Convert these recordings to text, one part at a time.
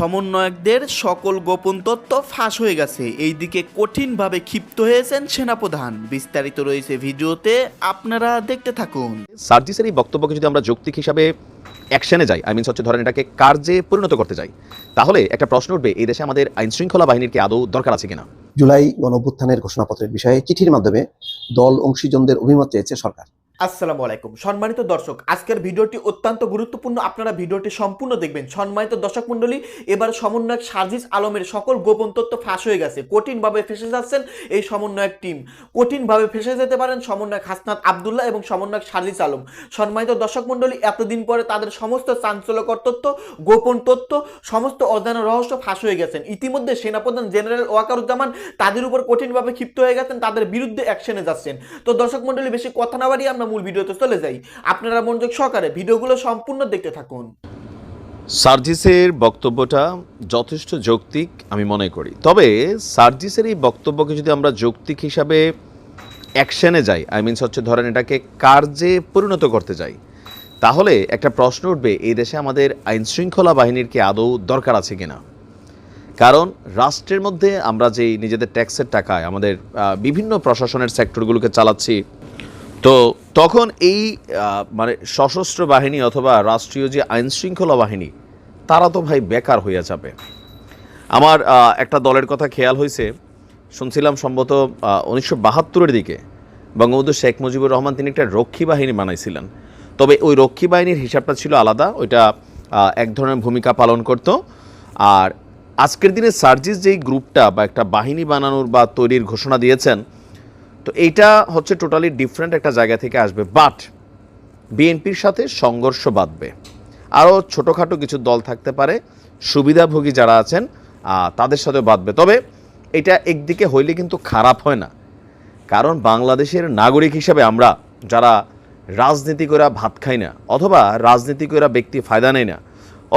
সমন্বয়কদের সকল গোপন তথ্য ফাঁস হয়ে গেছে। এই এইদিকে কঠিনভাবে ক্ষিপ্ত হয়েছেন সেনাপ্রধান। বিস্তারিত রয়েছে ভিডিওতে আপনারা দেখতে থাকুন। সার্জিসের এই বক্তব্যকে যদি আমরা যৌক্তিক হিসাবে অ্যাকশনে যাই আই মিনস হচ্ছে ধরেন এটাকে কার্যে পরিণত করতে যাই তাহলে একটা প্রশ্ন উঠবে এই দেশে আমাদের আইন শৃঙ্খলা বাহিনীর কি আদৌ দরকার আছে কিনা? জুলাই গণঅভ্যুত্থানের ঘোষণাপত্রের বিষয়ে চিঠির মাধ্যমে দল অংশীজনদের অভিমত চেয়েছে সরকার। আসসালামু আলাইকুম। সম্মানিত দর্শক, আজকের ভিডিওটি অত্যন্ত গুরুত্বপূর্ণ। আপনারা ভিডিওটি সম্পূর্ণ দেখবেন। সম্মানিত দর্শক মণ্ডলী, এবার সমন্বয়ক সার্জিস আলমের সকল গোপন তথ্য ফাঁস হয়ে গেছে। কঠিনভাবে ফেসে যাচ্ছেন এই সমন্বয়ক টিম। কঠিনভাবে ফেসে যেতে পারেন সমন্বয়ক হাসনাত আবদুল্লাহ এবং সমন্বয়ক সার্জিস আলম। সম্মানিত দর্শক মণ্ডলী, এতদিন পরে তাদের সমস্ত চাঞ্চল্যকর তথ্য, গোপন তথ্য, সমস্ত অজানা রহস্য ফাঁস হয়ে গেছেন। ইতিমধ্যে সেনাপ্রধান জেনারেল ওয়াকারুজ্জামান তাদের উপর কঠিনভাবে ক্ষিপ্ত হয়ে গেছেন, তাদের বিরুদ্ধে অ্যাকশনে যাচ্ছেন। তো দর্শক মণ্ডলী, বেশি কথা না বাড়িয়ে আমরা মূল ভিডিওতে চলে যাই। আপনারা মনোযোগ সহকারে ভিডিওগুলো সম্পূর্ণ দেখতে থাকুন। সার্জিসের বক্তব্যটা যথেষ্ট যৌক্তিক, আমি মনে করি। তবে সার্জিসের এই বক্তব্যকে যদি আমরা যৌক্তিক হিসাবে অ্যাকশানে যাই আই মিনস হচ্ছে ধরেন এটাকে কার্যে পরিণত করতে যাই, তাহলে একটা প্রশ্ন উঠবে, এই দেশে আমাদের আইন শৃঙ্খলা বাহিনীর কি আদৌ দরকার আছে কিনা? কারণ রাষ্ট্রের মধ্যে আমরা যেই নিজেদের ট্যাক্সের টাকায় আমাদের বিভিন্ন প্রশাসনের সেক্টরগুলোকে চালাচ্ছি তো তখন এই মানে সশস্ত্র বাহিনী অথবা রাষ্ট্রীয় যে আইন শৃঙ্খলা বাহিনী, তারা তো ভাই বেকার হইয়া যাবে। আমার একটা দলের কথা খেয়াল হয়েছে শুনছিলাম সম্ভবত উনিশশো বাহাত্তরের দিকে বঙ্গবন্ধু শেখ মুজিবুর রহমান তিনি একটা রক্ষী বাহিনী বানাইছিলেন। তবে ওই রক্ষী বাহিনীর হিসাবটা ছিল আলাদা, ওইটা এক ধরনের ভূমিকা পালন করত। আর আজকের দিনে সার্জিস যেই গ্রুপটা বা একটা বাহিনী বানানোর বা তৈরির ঘোষণা দিয়েছেন তো এইটা হচ্ছে টোটালি ডিফারেন্ট একটা জায়গা থেকে আসবে বাট বিএনপির সাথে সংঘর্ষ বাঁধবে। আরও ছোটোখাটো কিছু দল থাকতে পারে, সুবিধাভোগী যারা আছেন তাদের সাথে বাঁধবে। তবে এটা একদিকে হইলে কিন্তু খারাপ হয় না, কারণ বাংলাদেশের নাগরিক হিসাবে আমরা যারা রাজনীতি করে ভাত খাই না, অথবা রাজনীতি করে ব্যক্তি ফায়দা নেয় না,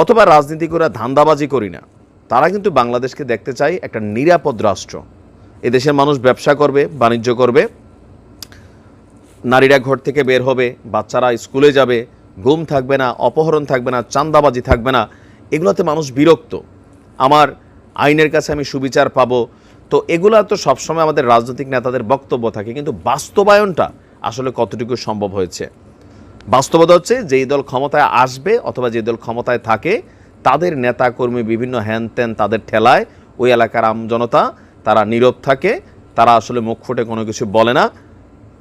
অথবা রাজনীতি করে ধান্দাবাজি করি না, তারা কিন্তু বাংলাদেশকে দেখতে চাই একটা নিরাপদ রাষ্ট্র। এদেশের মানুষ ব্যবসা করবে, বাণিজ্য করবে, নারীরা ঘর থেকে বের হবে, বাচ্চারা স্কুলে যাবে, ঘুম থাকবে না, অপহরণ থাকবে না চান্দাবাজি থাকবে না, এগুলোতে মানুষ বিরক্ত। আমার আইনের কাছে আমি সুবিচার পাবো। তো এগুলো তো সবসময় আমাদের রাজনৈতিক নেতাদের বক্তব্য থাকে, কিন্তু বাস্তবায়নটা আসলে কতটুকু সম্ভব হয়েছে? বাস্তবতা হচ্ছে, যেই দল ক্ষমতায় আসবে অথবা যে দল ক্ষমতায় থাকে, তাদের নেতাকর্মী বিভিন্ন হ্যান ত্যান তাদের ঠেলায়, ওই এলাকার আম জনতা তারা নীরব থাকে, তারা আসলে মুখ ফুটে কোনো কিছু বলে না।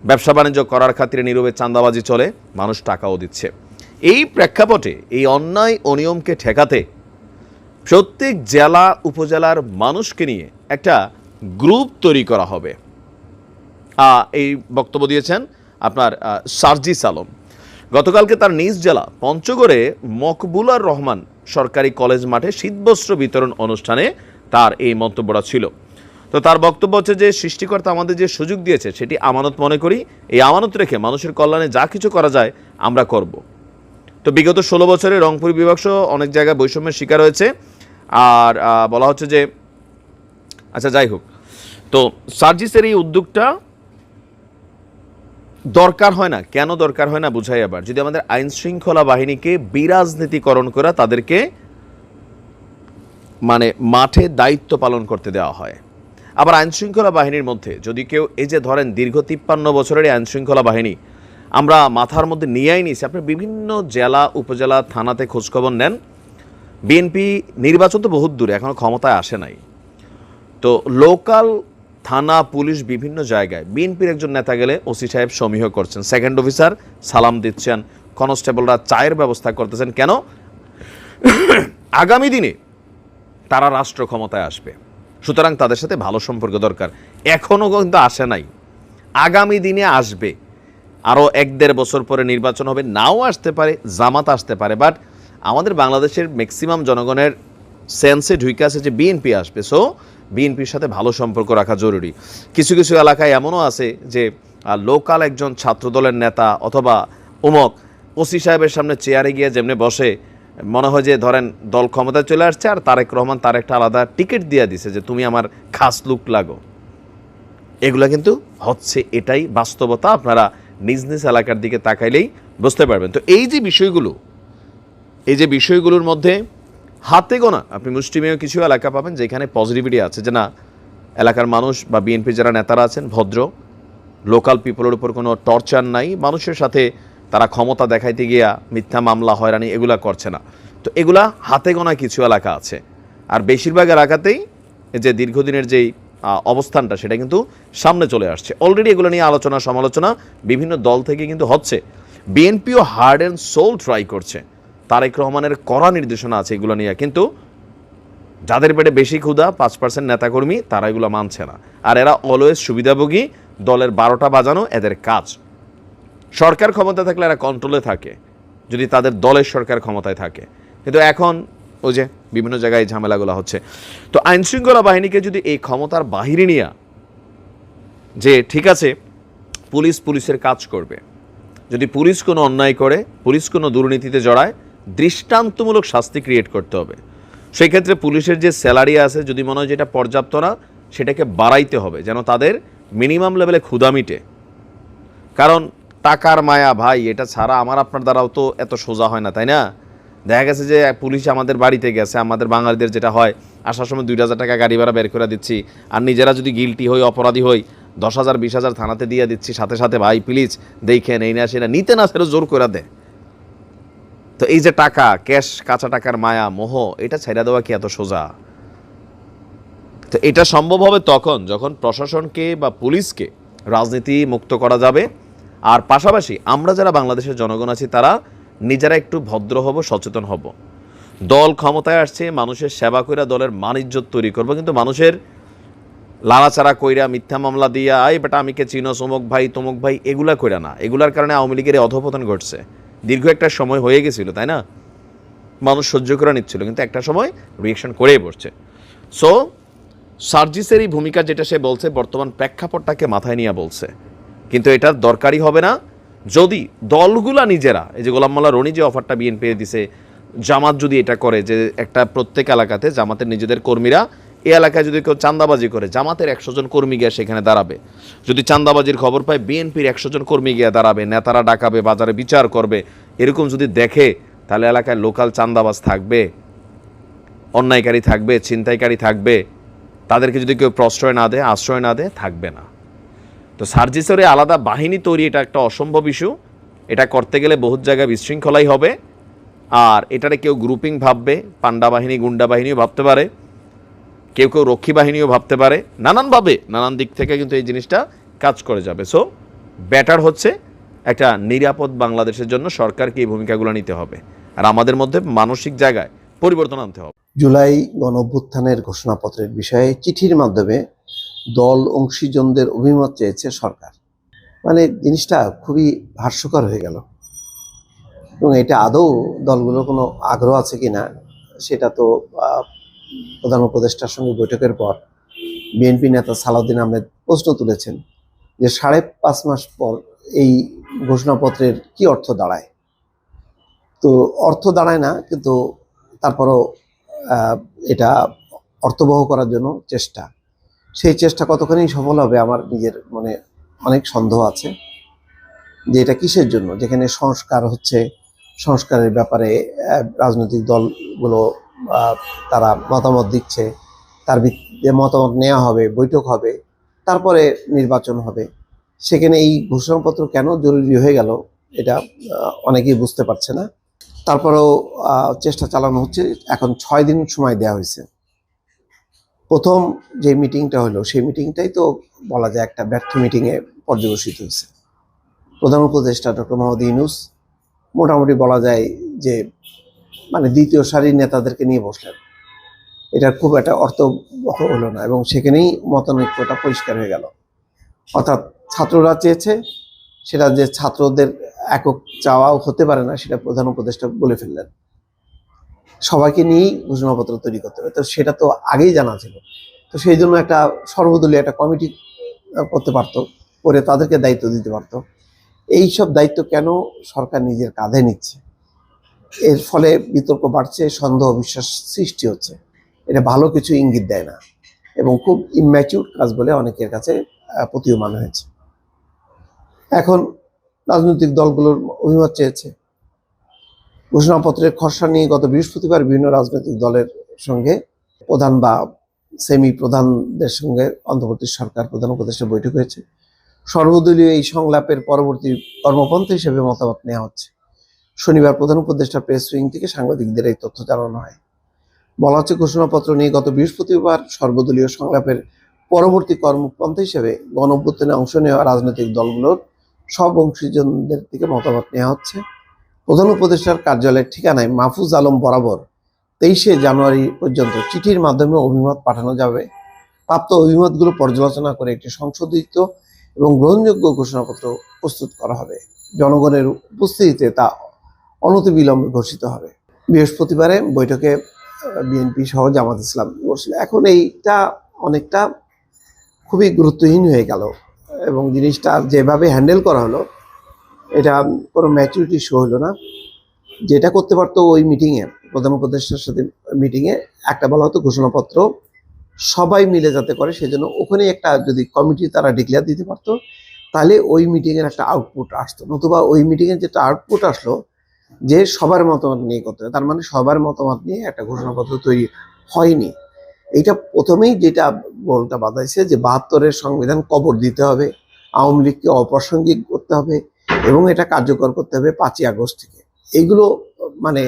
ব্যবসা বাণিজ্য করার খাতিরে নীরবে চাঁদাবাজি চলে, মানুষ টাকাও দিচ্ছে। এই প্রেক্ষাপটে, এই অন্যায় অনিয়মকে ঠেকাতে প্রত্যেক জেলা, উপজেলার মানুষকে নিয়ে একটা গ্রুপ তৈরি করা হবে। এই বক্তব্য দিয়েছেন আপনার সার্জিস আলম গতকালকে তার নিজ জেলা, পঞ্চগড়ে মকবুলার রহমান সরকারি কলেজ মাঠে শীতবস্ত্র বিতরণ অনুষ্ঠানে তার এই মন্তব্যটা ছিল। তো তার বক্তব্য হচ্ছে যে সৃষ্টিকর্তা আমাদের যে সুযোগ দিয়েছে, সেটি আমানত মনে করি। এই আমানত রেখে মানুষের কল্যাণে যা কিছু করা যায় আমরা করব। তো বিগত ষোলো বছরে রংপুর বিভাগ সহ অনেক জায়গায় বৈষম্যের শিকার হয়েছে। আর বলা হচ্ছে যে আচ্ছা যাই হোক। তো সার্জিসের এই উদ্যোগটা দরকার হয় না। কেন দরকার হয় না বুঝাই আবার। যদি আমাদের আইন শৃঙ্খলা বাহিনীকে বিরাজনীতিকরণ করা তাদেরকে মানে মাঠে দায়িত্ব পালন করতে দেওয়া হয়। আবার আইন শৃঙ্খলা বাহিনীর মধ্যে, যদি কেউ এই যে ধরেন দীর্ঘ তিপ্পান্ন বছরের এই আইন শৃঙ্খলা বাহিনী, আমরা মাথার মধ্যে নিয়েই নিয়েছি, আপনি বিভিন্ন জেলা, উপজেলা, থানাতে খোঁজখবর নেন। বিএনপি নির্বাচন তো বহুত দূরে, এখনও ক্ষমতায় আসে নাই। তো লোকাল, থানা, পুলিশ বিভিন্ন জায়গায়, বিএনপির একজন নেতা গেলে ওসি সাহেব সমীহ করছেন। সেকেন্ড অফিসার সালাম দিচ্ছেন, কনস্টেবলরা চায়ের ব্যবস্থা করতেছেন। কেন? আগামী দিনে তারা রাষ্ট্র ক্ষমতায় আসবে। সুতরাং তাদের সাথে ভালো সম্পর্ক দরকার। এখনও কিন্তু আসে নাই। আগামী দিনে আসবে। আরও এক দেড় বছর পরে নির্বাচন হবে, নাও আসতে পারে, জামাত আসতে পারে, বাট আমাদের বাংলাদেশের ম্যাক্সিমাম জনগণের সেন্সে ঢুকে আছে যে বিএনপি আসবে। সো বিএনপির সাথে ভালো সম্পর্ক রাখা জরুরি। কিছু কিছু এলাকায় এমনও আছে যে লোকাল একজন ছাত্রদলের নেতা অথবা উমক, ওসি সাহেবের সামনে চেয়ারে গিয়ে যেমনি বসে মনে হয় যে ধরেন দল ক্ষমতায় চলে আসছে আর তারেক রহমান তার একটা আলাদা টিকিট দিয়ে দিছে যে তুমি আমার খাস লুক লাগো। এগুলো কিন্তু হচ্ছে এটাই বাস্তবতা, আপনারা নিজ নিজ এলাকার দিকে তাকাইলেই বুঝতে পারবেন। তো এই যে বিষয়গুলো, এই যে বিষয়গুলোর মধ্যে হাতে গোনা, আপনি মুষ্টিমেয় কিছু এলাকা পাবেন যেখানে পজিটিভিটি আছে যে না, এলাকার মানুষ বা বিএনপি যারা নেতারা আছেন, ভদ্র লোকাল পিপলের উপর কোনো টর্চার নাই, মানুষের সাথে তারা ক্ষমতা দেখাইতে গিয়া মিথ্যা মামলা, হয়রানি এগুলা করছে না। তো এগুলা হাতে গোনা কিছু এলাকা আছে। আর বেশিরভাগ এলাকাতেই যে দীর্ঘদিনের যেই অবস্থানটা, সেটা কিন্তু সামনে চলে আসছে। অলরেডি এগুলো নিয়ে আলোচনা, সমালোচনা বিভিন্ন দল থেকে কিন্তু হচ্ছে। বিএনপিও হার্ড অ্যান্ড সোল ট্রাই করছে। তারেক রহমানের কড়া নির্দেশনা আছে এগুলো নিয়ে। কিন্তু যাদের পেটে বেশি ক্ষুধা, পাঁচ পার্সেন্ট নেতাকর্মী, তারা এগুলো মানছে না। আর এরা অলওয়েজ সুবিধাভোগী, দলের বারোটা বাজানো, এদের কাজ। সরকার ক্ষমতা থাকলে এরা কন্ট্রোলে থাকে, যদি তাদের দলের সরকার ক্ষমতায় থাকে। কিন্তু এখন ওই যে বিভিন্ন জায়গায় ঝামেলাগুলো হচ্ছে। তো আইনশৃঙ্খলা বাহিনীকে যদি এই ক্ষমতার বাহিরে নিয়ে, যে ঠিক আছে, পুলিশ পুলিশের কাজ করবে, যদি পুলিশ কোনো অন্যায় করে, পুলিশ কোনো দুর্নীতিতে জড়ায়, দৃষ্টান্তমূলক শাস্তি ক্রিয়েট করতে হবে। সেই ক্ষেত্রে পুলিশের যে স্যালারি আছে, যদি মনে হয় যেটা পর্যাপ্ত না, সেটাকে বাড়াইতে হবে, যেন তাদের মিনিমাম লেভেলে ক্ষুদা মিটে। কারণ টাকার মায়া, ভাই, এটা ছাড়া আমার আপনার দ্বারাও তো এত সোজা হয় না, তাই না? দেখা গেছে যে পুলিশ আমাদের বাড়িতে গেছে, আমাদের বাঙালিদের যেটা হয়, আসার সময় দুই হাজার টাকা গাড়ি ভাড়া বের করে দিচ্ছি। আর নিজেরা যদি গিলটি হই, অপরাধী হই, দশ হাজার, বিশ হাজার থানাতে দিয়ে দিচ্ছি, সাথে সাথে, ভাই প্লিজ দেখেন, এই না সেটা নিতে না সেটা জোর করে দেয় তো এই যে টাকা ক্যাশ কাঁচা টাকার মায়া, মোহ, এটা ছেড়ে দেওয়া কি এত সোজা? তো এটা সম্ভব হবে তখন, যখন প্রশাসনকে বা পুলিশকে রাজনীতি মুক্ত করা যাবে আর পাশাপাশি আমরা যারা বাংলাদেশের জনগণ আছি, তারা নিজেরা একটু ভদ্র হব, সচেতন হব। দল ক্ষমতায় আসছে, মানুষের সেবা কইরা দলের মান তৈরি করব, কিন্তু মানুষের লাড়াচাড়া কইরা, মিথ্যা মামলা দিয়া, আই বেটা আমিকে চিনো, সমক ভাই, তমুক ভাই, এগুলা কইরা না। এগুলার কারণে আওয়ামী লীগের অধপতন ঘটছে। দীর্ঘ একটা সময় হয়ে গেছিল, তাই না? মানুষ সহ্য করে নিচ্ছিল, কিন্তু একটা সময় রিয়েকশন করেই বসছে। সো সার্জিসের এই ভূমিকা যেটা সে বলছে, বর্তমান প্রেক্ষাপটটাকে মাথায় নিয়ে বলছে। কিন্তু এটার দরকারি হবে না। যদি দলগুলা নিজেরা, এই যে গোলাম মোল্লা রনি যে অফারটা বিএনপি দিছে, জামাত যদি এটা করে যে একটা প্রত্যেক এলাকাতে জামাতের নিজেদের কর্মীরা এই এলাকায় যদি কেউ চান্দাবাজি করে, জামাতের একশো জন কর্মী গিয়ে সেখানে দাঁড়াবে। যদি চান্দাবাজির খবর পায় বিএনপির একশো জন কর্মী গিয়ে দাঁড়াবে, নেতারা ডাকাবে, বাজারে বিচার করবে, এরকম যদি দেখে, তাহলে এলাকায় লোকাল চান্দাবাজ থাকবে, অন্যায়কারী থাকবে, ছিনতাইকারী থাকবে, তাদেরকে যদি কেউ প্রশ্রয় না দেয়, আশ্রয় না দেয়, থাকবে না। তো সার্জিসরে আলাদা বাহিনী তৈরি, এটা একটা অসম্ভব ইস্যু এটা করতে গেলে বহুত জায়গায় বিশৃঙ্খলাই হবে। আর এটারে কেউ গ্রুপিং ভাববে, পান্ডা বাহিনী, গুন্ডা বাহিনীও ভাবতে পারে। কেউ কেউ রক্ষী বাহিনীও ভাবতে পারে। নানানভাবে, নানান দিক থেকে কিন্তু এই জিনিসটা কাজ করে যাবে। সো ব্যাটার হচ্ছে একটা নিরাপদ বাংলাদেশের জন্য সরকারকে এই ভূমিকাগুলো নিতে হবে। আর আমাদের মধ্যে মানসিক জায়গায় পরিবর্তন আনতে হবে। জুলাই গণ ঘোষণাপত্রের বিষয়ে চিঠির মাধ্যমে দল অংশীজনদের অভিমত চেয়েছে সরকার। মানে জিনিসটা খুবই হাস্যকর হয়ে গেল। এবং এটা আদৌ দলগুলোর কোনো আগ্রহ আছে কি না সেটা তো প্রধান উপদেষ্টার সঙ্গে বৈঠকের পর বিএনপি নেতা সালাউদ্দিন আহমেদ প্রশ্ন তুলেছেন যে সাড়ে পাঁচ মাস পর এই ঘোষণাপত্রের কি অর্থ দাঁড়ায়? তো অর্থ দাঁড়ায় না, কিন্তু তারপরও এটা অর্থবহ করার জন্য চেষ্টা। সেই চেষ্টা কতখানি সফল হবে আমার নিজের মনে অনেক সন্দেহ আছে যে এটা কিসের জন্য? যেখানে সংস্কার হচ্ছে, সংস্কারের ব্যাপারে রাজনৈতিক দলগুলো তারা মতামত দিচ্ছে, তার ভিত্তিতে মতামত নেওয়া হবে, বৈঠক হবে, তারপরে নির্বাচন হবে। সেখানে এই ঘোষণাপত্র কেন জরুরি হয়ে গেল, এটা অনেকেই বুঝতে পারছে না। তারপরেও চেষ্টা চালানো হচ্ছে। এখন ছয় দিন সময় দেওয়া হয়েছে। প্রথম যে মিটিংটা হলো, সেই মিটিংটাই তো বলা যায় একটা ব্যর্থ মিটিংয়ে পর্যবসিত হয়েছে। প্রধান উপদেষ্টা ডক্টর মোহাম্মদ ইউনুস মোটামুটি বলা যায় যে মানে দ্বিতীয় সারির নেতাদেরকে নিয়ে বসলেন। এটা খুব একটা অর্থবহ হলো না এবং সেখানেই মতানৈক্যটা পরিষ্কার হয়ে গেল। অর্থাৎ ছাত্ররা চেয়েছে, সেটা যে ছাত্রদের একক চাওয়াও হতে পারে না, সেটা প্রধান উপদেষ্টা বলে ফেললেন। সবাইকে নিয়েই ঘোষণাপত্র তৈরি করতে হবে। তো সেটা তো আগেই জানা ছিল। তো সেই জন্য একটা সর্বদলীয় একটা কমিটি করতে পারতো, করে তাদেরকে দায়িত্ব দিতে পারতো। এই সব দায়িত্ব কেন সরকার নিজের কাঁধে নিচ্ছে? এর ফলে বিতর্ক বাড়ছে, সন্দেহ বিশ্বাস সৃষ্টি হচ্ছে। এটা ভালো কিছু ইঙ্গিত দেয় না। এবং খুব ইম্যাচিউর কাজ বলে অনেকের কাছে প্রতীয়মান হয়েছে। এখন রাজনৈতিক দলগুলোর অভিমত চেয়েছে। ঘোষণাপত্রের খসড়া নিয়ে গত বৃহস্পতিবার বিভিন্ন রাজনৈতিক দলের সঙ্গে প্রধান বা সেমি প্রধানদের সঙ্গে অন্তর্বর্তী সরকার প্রধান উপদেষ্টা বৈঠক হয়েছে। সর্বদলীয় এই সংলাপের পরবর্তী কর্মপন্থা হিসেবে মতামত নেওয়া হচ্ছে। শনিবার প্রধান উপদেষ্টা প্রেস উইং থেকে সাংবাদিকদের এই তথ্য জানানো হয়। বলা হচ্ছে, ঘোষণাপত্র নিয়ে গত বৃহস্পতিবার সর্বদলীয় সংলাপের পরবর্তী কর্মপন্থা হিসেবে গণ অভ্যুত্থানে অংশ নেওয়া রাজনৈতিক দলগুলোর সব অংশীজনদের থেকে মতামত নেওয়া হচ্ছে। প্রধান উপদেষ্টার কার্যালয়ের ঠিকানায় মাহফুজ আলম বরাবর তেইশে জানুয়ারি পর্যন্ত চিঠির মাধ্যমে অভিমত পাঠানো যাবে। প্রাপ্ত অভিমতগুলো পর্যালোচনা করে একটি সংশোধিত এবং গ্রহণযোগ্য ঘোষণাপত্র প্রস্তুত করা হবে। জনগণের উপস্থিতিতে তা অনতিবিলম্বে ঘোষিত হবে। বৃহস্পতিবারে বৈঠকে বিএনপি সহ জামাত ইসলাম বসছিল এখন এইটা অনেকটা খুবই গুরুত্বহীন হয়ে গেল এবং জিনিসটা যেভাবে হ্যান্ডেল করা হলো এটা কোনো ম্যাচুরিটি শো হলো না। যেটা করতে পারতো ওই মিটিংয়ে প্রধান উপদেষ্টার সাথে মিটিংয়ে একটা বলা হতো ঘোষণাপত্র, সবাই মিলে যাতে করে, সেজন্য ওখানে একটা যদি কমিটি তারা ডিক্লেয়ার দিতে পারতো, তাহলে ওই মিটিংয়ের একটা আউটপুট আসতো। নতুবা ওই মিটিংয়ের যেটা আউটপুট আসলো, যে সবার মতামত নিয়ে করতে হবে, তার মানে সবার মতামত নিয়ে একটা ঘোষণাপত্র তৈরি হয়নি। এইটা প্রথমেই যেটা গোলটা বাঁধাইছে যে বাহাত্তরের সংবিধান কবর দিতে হবে, আওয়ামী লীগকে অপ্রাসঙ্গিক করতে হবে এবং এটা কার্যকর করতে হবে পাঁচই আগস্ট থেকে। এইগুলো মানে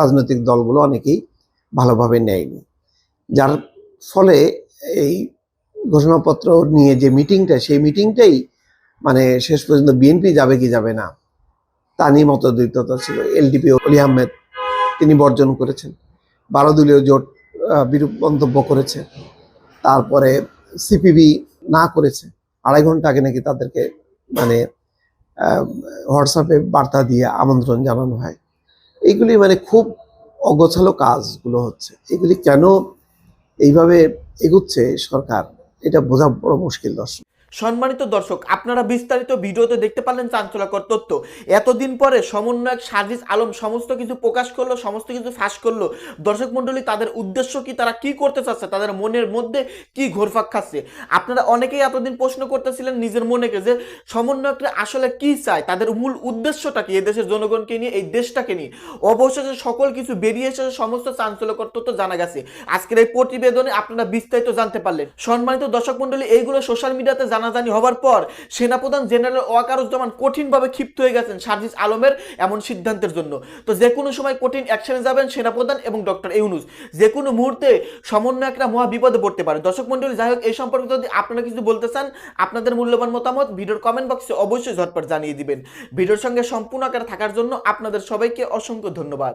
রাজনৈতিক দলগুলো অনেকেই ভালোভাবে নেয়নি। যার ফলে এই ঘোষণাপত্র নিয়ে যে মিটিংটা, সেই মিটিংটাই মানে শেষ পর্যন্ত বিএনপি যাবে কি যাবে না, তা নিয়ে মতদ্বৈততা ছিল। এলডিপি অলি আহমেদ, তিনি বর্জন করেছেন। বারো দলীয় জোট বিরূপ মন্তব্য করেছে। তারপরে সিপিবি না করেছে। আড়াই ঘণ্টা আগে নাকি তাদেরকে মানে হোয়াটসঅ্যাপে বার্তা দিয়ে আমন্ত্রণ জানানো হয়। এইগুলি মানে খুব অগোছালো কাজগুলো হচ্ছে। এগুলি কেন এইভাবে এগুচ্ছে সরকার, এটা বোঝা বড় মুশকিল দর্শক। সম্মানিত দর্শক, আপনারা বিস্তারিত ভিডিওতে দেখতে পারলেন চাঞ্চল্যকর তথ্য। এতদিন পরে সমন্বয়ক সার্জিস আলম সমস্ত কিছু প্রকাশ করল, সমস্ত কিছু ফাঁস করল। দর্শক মণ্ডলী, তাদের উদ্দেশ্য কি, তারা কি করতে চাচ্ছে, তাদের মনের মধ্যে কি ঘোরফাক খাচ্ছে? আপনারা অনেকেই এতদিন প্রশ্ন করতেছিলেন নিজের মনেকে যে সমন্বয়করা আসলে কি চায়, তাদের মূল উদ্দেশ্যটা কি দেশের জনগণকে নিয়ে, এই দেশটাকে নিয়ে? অবশেষে সকল কিছু বেরিয়ে এসেছে সমস্ত চাঞ্চল্যকর তথ্য জানা গেছে। আজকের এই প্রতিবেদনে আপনারা বিস্তারিত জানতে পারলেন। সম্মানিত দর্শক মণ্ডলী, এইগুলো সোশ্যাল মিডিয়াতে জানাজানি হওয়ার পর সেনাপ্রধান জেনারেল ওয়াকারুজ্জামান কঠিনভাবে ক্ষিপ্ত হয়ে গেছেন সার্জিস আলমের এমন সিদ্ধান্তের জন্য। তো যে কোনো সময় কঠিন অ্যাকশনে যাবেন সেনাপ্রধান এবং ডক্টর ইউনুস। যে কোনো মুহূর্তে সমন্বয়করা মহা বিপদে পড়তে পারে। দর্শক মণ্ডলী, যাই হোক, এই সম্পর্কে যদি আপনারা কিছু বলতে চান, আপনাদের মূল্যবান মতামত ভিডিওর কমেন্ট বক্সে অবশ্যই ঝটপট জানিয়ে দিবেন। ভিডিওর সঙ্গে সম্পূর্ণ আকারে থাকার জন্য আপনাদের সবাইকে অসংখ্য ধন্যবাদ।